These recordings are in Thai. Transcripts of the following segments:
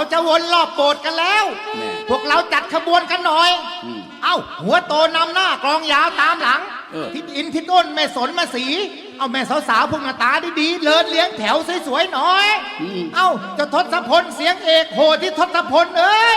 เราจะวนรอบโบสถ์กันแล้วพวกเราจัดขบวนกันหน่อยอเอ้า หัวโตนำหน้ากรองยาวตามหลังทิศอินทิศอ้นแม่สนแม่สี เอาแม่สาวๆพวกหน้าตาดีๆเลินเลี้ยงแถวสวยๆหน่อย เอ้าจะทศพลเสียงเอกโหที่ทศพลเอ้ย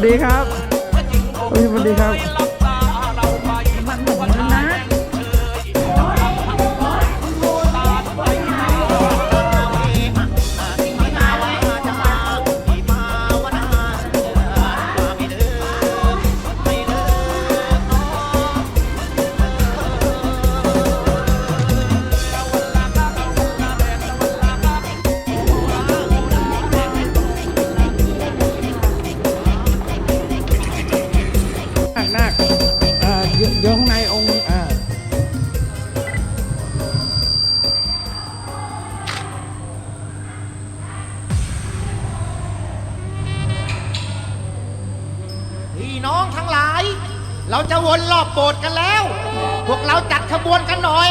วัสดีครับสวัสดีครับ อบโบสถ์กันแล้ว พวกเราจัดขบวนกันหน่อย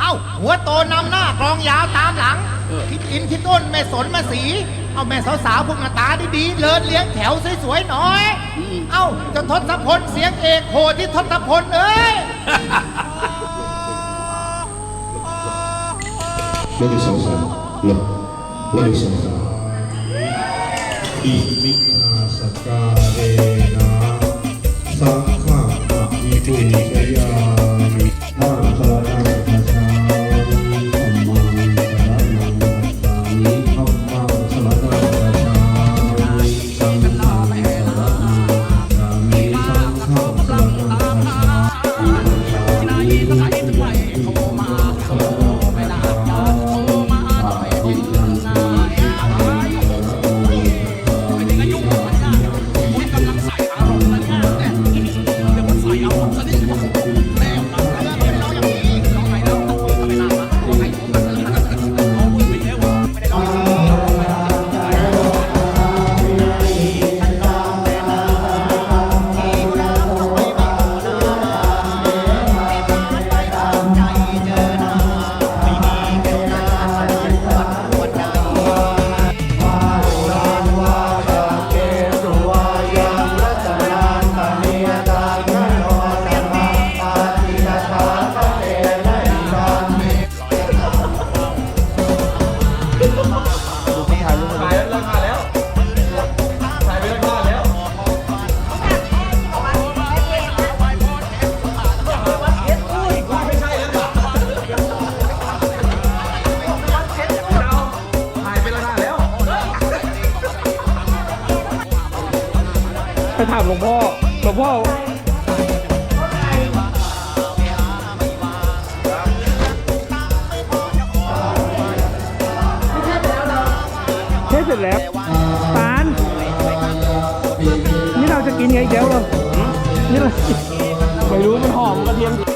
เอ้า หัวโตนำหน้ากรองยาวตามหลังคิดอินคิดต้นแม่สนแม่สี เอาแม่สาวๆพวกหน้าตาดีๆเลินเลี้ยงแถวสวยๆหน่อย เอ้าเจะทศพลเสียงเอกโหที่ทศพลเอ้ย Lagi sama Loh, Yeah. หลวงพ่อหลวงพ่อเทศเสร็จแล้วปาน นี่เราจะกินไงอีกแล้วเหรอนี่เราไม่รู้มันหอมกระเทียม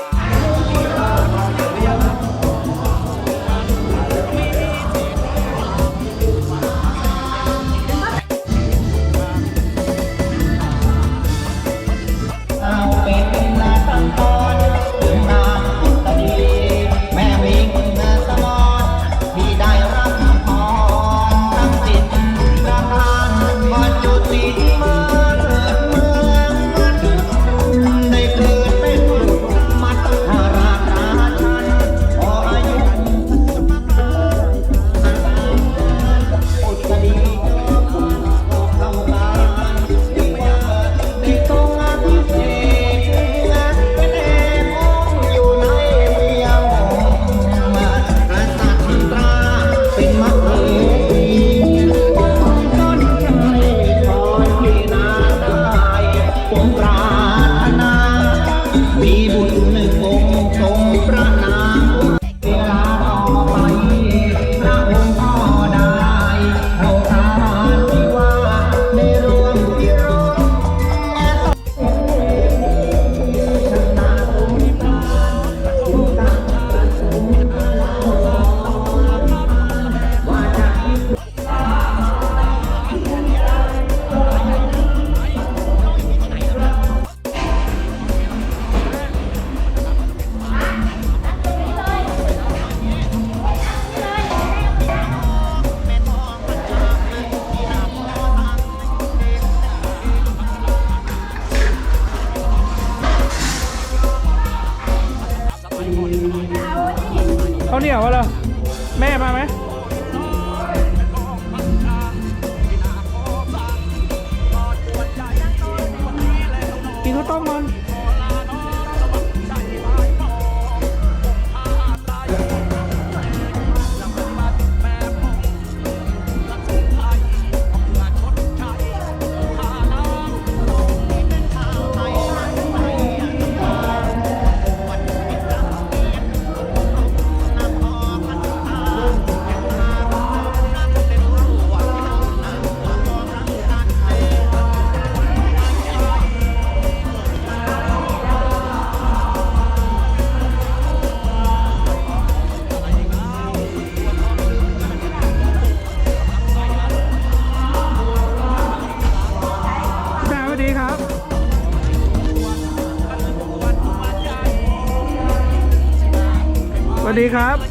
ครับ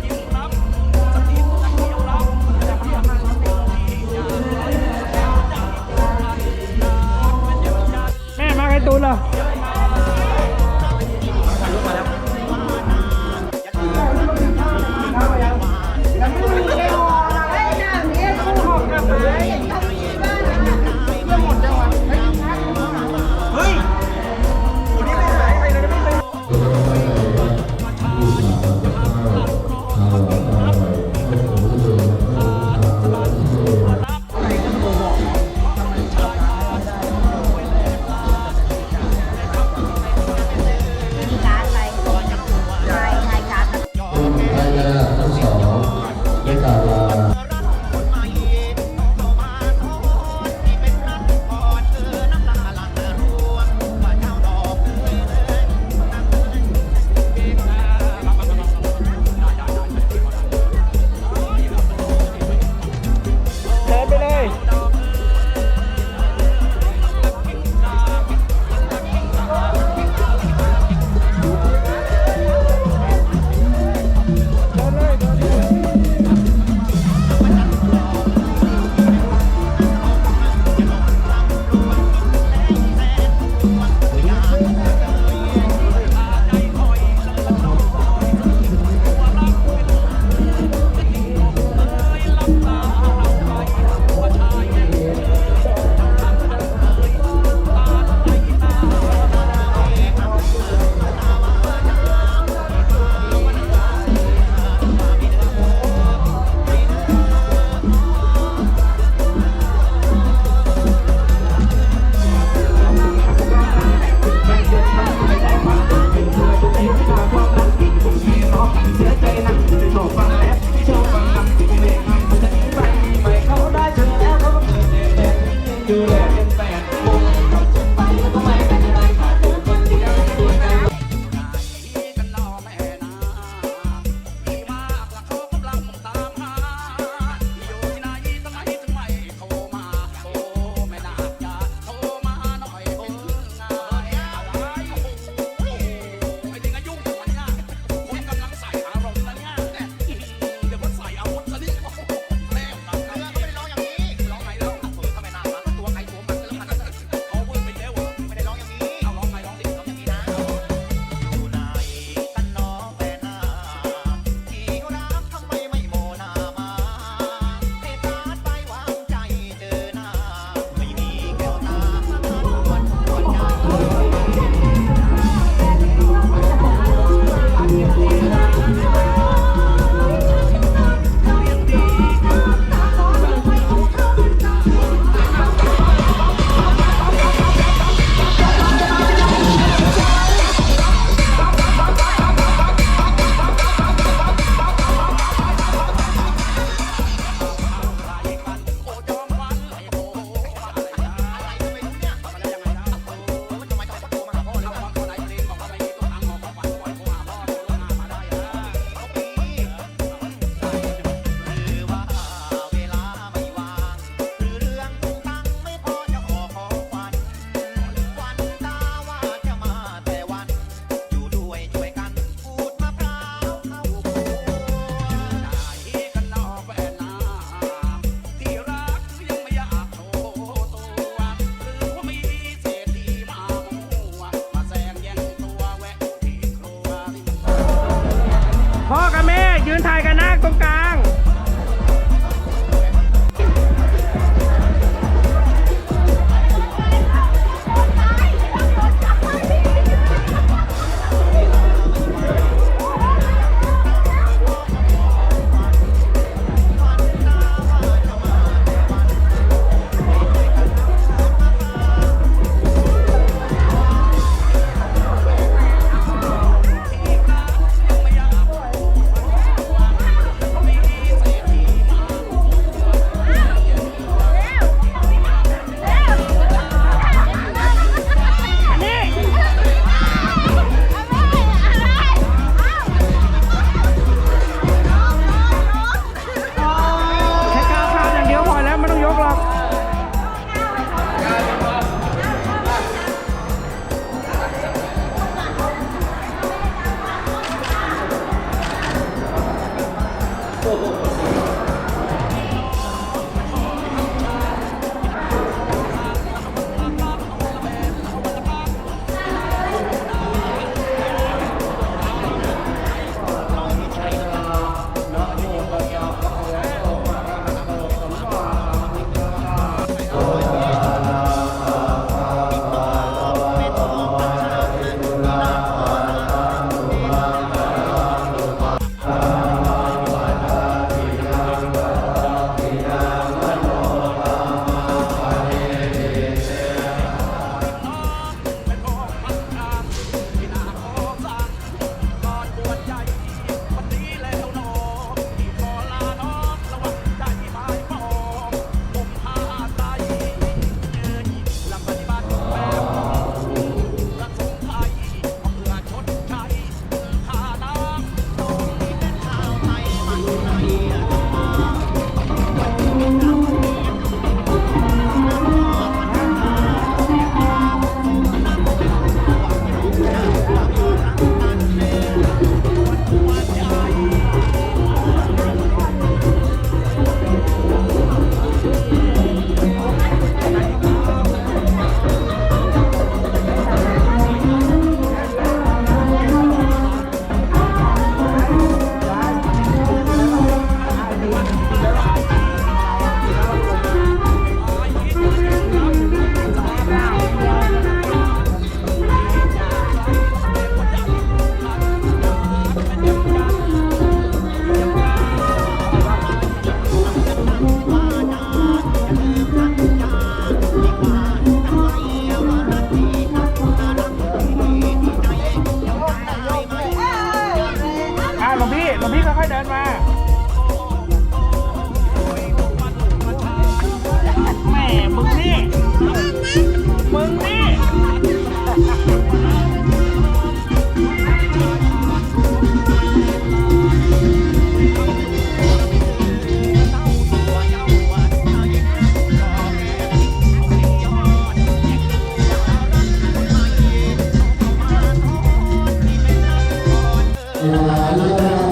ลาลา